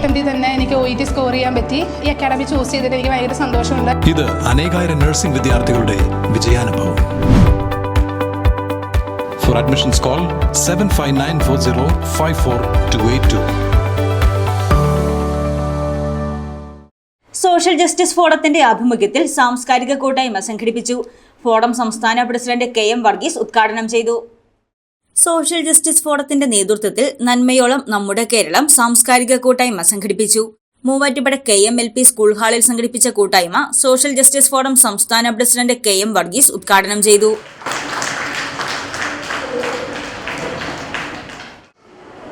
അറ്റംപ്റ്റിൽ തന്നെ എനിക്ക് O E T score ചെയ്യാൻ പറ്റി. ഈ അക്കാഡമി ചൂസ് ചെയ്തിട്ട് എനിക്ക് ഭയങ്കര സന്തോഷമുണ്ട്. ഇത് അനേകായിരം നഴ്സിംഗ് വിദ്യാർത്ഥികളുടെ വിജയാനുഭവം. For admissions call seven five nine four zero five four two eight two social justice ഫോറത്തിന്റെ ആഭിമുഖ്യത്തിൽ സാംസ്കാരിക കൂട്ടായ്മ സംഘടിപ്പിച്ചു. ഫോറം സംസ്ഥാന പ്രസിഡന്റ് കെ എം വർഗീസ് ഉദ്ഘാടനം ചെയ്തു. സോഷ്യൽ ജസ്റ്റിസ് ഫോറത്തിന്റെ നേതൃത്വത്തിൽ നന്മയോളം നമ്മുടെ കേരളം സാംസ്കാരിക കൂട്ടായ്മ സംഘടിപ്പിച്ചു. Muvattupuzha K M L P school ഹാളിൽ സംഘടിപ്പിച്ച കൂട്ടായ്മ സോഷ്യൽ ജസ്റ്റിസ് ഫോറം സംസ്ഥാന പ്രസിഡന്റ് കെ എം വർഗീസ് ഉദ്ഘാടനം ചെയ്തു.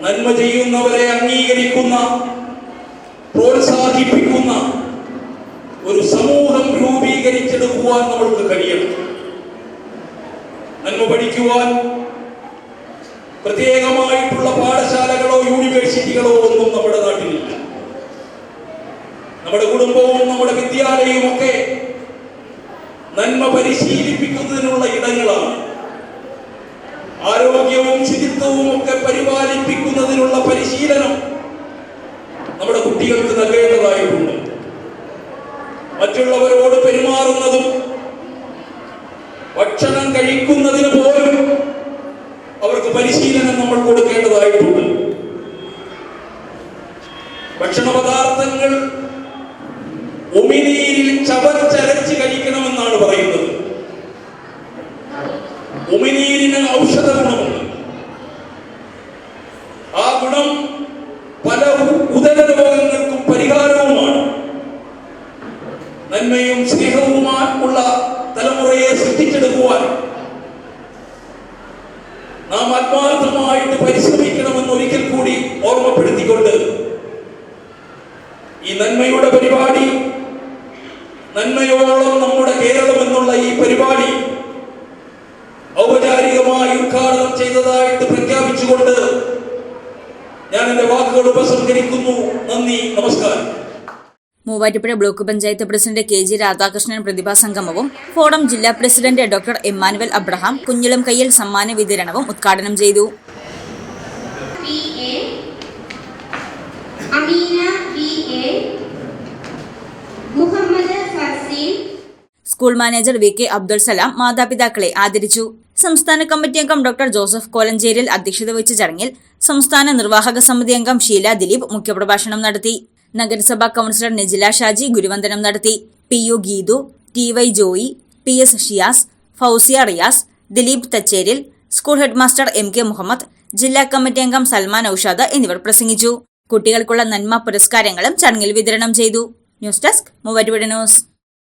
നന്മ ചെയ്യുന്നവരെ അംഗീകരിക്കുന്ന പ്രോത്സാഹിപ്പിക്കുന്ന ഒരു സമൂഹം രൂപീകരിച്ചെടുക്കുവാൻ നമ്മൾക്ക് കഴിയണം. നന്മ പഠിക്കുവാൻ പ്രത്യേകമായിട്ടുള്ള പാഠശാലകളോ യൂണിവേഴ്സിറ്റികളോ ഒന്നും നമ്മുടെ നാട്ടിലില്ല. നമ്മുടെ കുടുംബവും നമ്മുടെ വിദ്യാലയവും ഒക്കെ നന്മ പരിശീലിപ്പിക്കുന്നതിനുള്ള ഇടങ്ങളാണ്. ആരോഗ്യവും ശുചിത്വവും ഒക്കെ പരിപാലിപ്പിക്കുന്നതിനുള്ള പരിശീലനം നമ്മുടെ കുട്ടികൾക്ക് നൽകേണ്ടതായിട്ടുണ്ട്. മറ്റുള്ളവരോട് പെരുമാറുന്നതും ഭക്ഷണം കഴിക്കുന്നതിന് അവർക്ക് പരിശീലനം നമ്മൾ കൊടുക്കേണ്ടതായിട്ടുണ്ട്. ഭക്ഷണ പദാർത്ഥങ്ങൾ ഉമിനീരിൽ ചവച്ചരച്ച് കഴിക്കണമെന്നാണ് പറയുന്നത്. ഉമിനീരിന് ഔഷധ ഗുണമുണ്ട്. ആ ഗുണം പല ഉദര രോഗങ്ങൾക്കും പരിഹാരവുമാണ്. നന്മയും സ്നേഹവുമായി നാം ആത്മാർത്ഥമായിട്ട് പരിശ്രമിക്കണമെന്ന് ഒരിക്കൽ കൂടി ഓർമ്മപ്പെടുത്തിക്കൊണ്ട് ഈ നന്മയുടെ പരിപാടി നന്മയോളം നമ്മുടെ കേരളം എന്നുള്ള ഈ പരിപാടി ഔപചാരികമായി ഉദ്ഘാടനം ചെയ്തതായിട്ട് പ്രഖ്യാപിച്ചുകൊണ്ട് ഞാൻ എന്റെ വാക്കുകൾ ഉപസംഹരിക്കുന്നു. നന്ദി നമസ്കാരം. Muvattupuzha block panchayat president K G Radhakrishnan പ്രതിഭാ സംഗമവും ഫോറം ജില്ലാ പ്രസിഡന്റ് ഡോക്ടർ എമ്മാനുവൽ അബ്രഹാം കുഞ്ഞിളം കയ്യിൽ സമ്മാന വിതരണവും ഉദ്ഘാടനം ചെയ്തു. School manager V K Abdul Salam മാതാപിതാക്കളെ ആദരിച്ചു. സംസ്ഥാന കമ്മിറ്റി അംഗം ഡോക്ടർ ജോസഫ് കോലഞ്ചേരിൽ അധ്യക്ഷത വഹിച്ച ചടങ്ങിൽ സംസ്ഥാന നിർവാഹക സമിതി അംഗം ഷീല ദിലീപ് മുഖ്യപ്രഭാഷണം നടത്തി. നഗരസഭാ കൌൺസിലർ നെജില ഷാജി ഗുരുവന്ദനം നടത്തി. P U Geethu T Y Joy P S Shiyas Fousiya Riyas Dileep Thacheril school headmaster M K Muhammad ജില്ലാ കമ്മിറ്റി അംഗം സൽമാൻ ഔഷാദ് എന്നിവർ പ്രസംഗിച്ചു. കുട്ടികൾക്കുള്ള നന്മ പുരസ്കാരങ്ങളും ചടങ്ങിൽ വിതരണം ചെയ്തു. News desk Muvattupuzha news.